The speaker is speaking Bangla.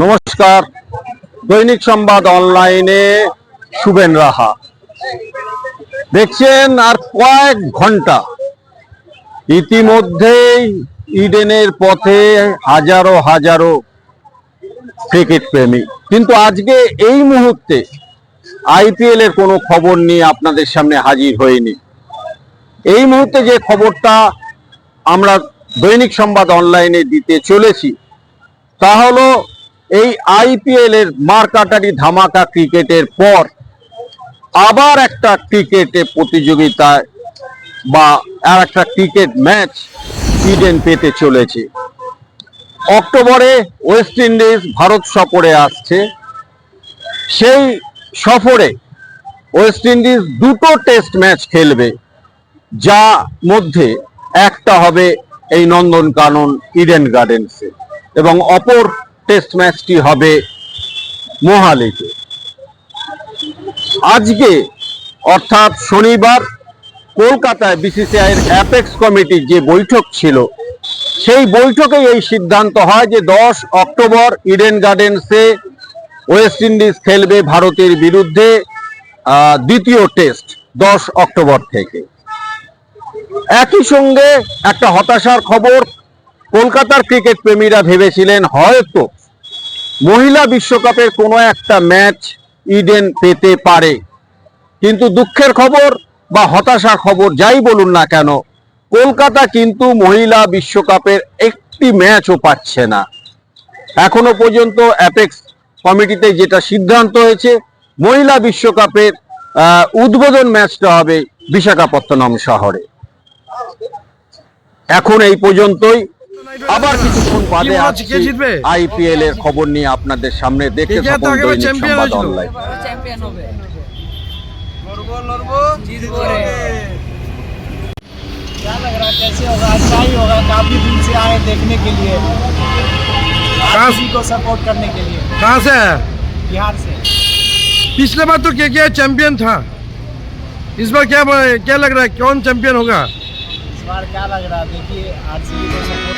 নমস্কার। দৈনিক সংবাদ অনলাইনে শুভেন রাহা। দেখছেন আর কয়েক ঘণ্টা ইতিমধ্যেই ইডেনের পথে হাজারো হাজারো ক্রিকেট প্রেমী। কিন্তু আজকে এই মুহূর্তে আইপিএল এর কোনো খবর নিয়ে আপনাদের সামনে হাজির হয়নি এই মুহূর্তে যে খবরটা আমরা দৈনিক সংবাদ অনলাইনে দিতে চলেছি, তা হলো এই আইপিএল এর মারকাটারি ধামাকা ক্রিকেটের পর আবার একটা ক্রিকেটে প্রতিযোগিতায় বা আর একটা ক্রিকেট ম্যাচ ইডেন পেতে চলেছে। অক্টোবরে ওয়েস্ট ইন্ডিজ ভারত সফরে আসছে। সেই সফরে ওয়েস্ট ইন্ডিজ দুটো টেস্ট ম্যাচ খেলবে যা মধ্যে একটা হবে এই নন্দন কানন ইডেন গার্ডেন্সে এবং অপর টেস্ট ম্যাচটি হবে মোহালিতে। আজকে, অর্থাৎ শনিবার, কলকাতায় বিসিসিআই এর অ্যাপেক্স কমিটির যে বৈঠক ছিল, সেই বৈঠকে এই সিদ্ধান্ত হয় যে দশ অক্টোবর ইডেন গার্ডেন্সে ওয়েস্ট ইন্ডিজ খেলবে ভারতের বিরুদ্ধে দ্বিতীয় টেস্ট দশ অক্টোবর থেকে। একই সঙ্গে একটা হতাশার খবর, কলকাতার ক্রিকেট প্রেমীরা ভেবেছিলেন হয়তো মহিলা বিশ্বকাপের কোনো একটা ম্যাচ ইডেন পেতে পারে। কিন্তু দুঃখের খবর বা হতাশার খবর যাই বলুন না কেন, কলকাতা কিন্তু মহিলা বিশ্বকাপের একটি ম্যাচও পাচ্ছে না। এখনও পর্যন্ত অ্যাপেক্স কমিটিতে যেটা সিদ্ধান্ত হয়েছে, মহিলা বিশ্বকাপের উদ্বোধন ম্যাচটা হবে বিশাখাপত্তনম শহরে। এখন এই পর্যন্তই। আবার কিছুক্ষণ বাদে কি মনে হচ্ছে, কে জিতবে? আইপিএল এর খবর নিয়ে আপনাদের সামনে দেখতে কে কে তো থাকুন আগেবার দৈনিক champion সংবাদ হয়েছিল? অনলাইন চ্যাম্পিয়ন হবে लड़बो लड़बो जीत रे। क्या लग रहा है कैसे होगा अच्छा ही होगा काफी दिन से आए देखने के लिए आरसीबी को सपोर्ट करने के लिए कहाँ से है बिहार से पिछले बार तो के के चैंपियन था इस बार क्या क्या लग रहा है कौन चैंपियन होगा इस बार क्या लग रहा है देखिए आरसीबी को सपोर्ट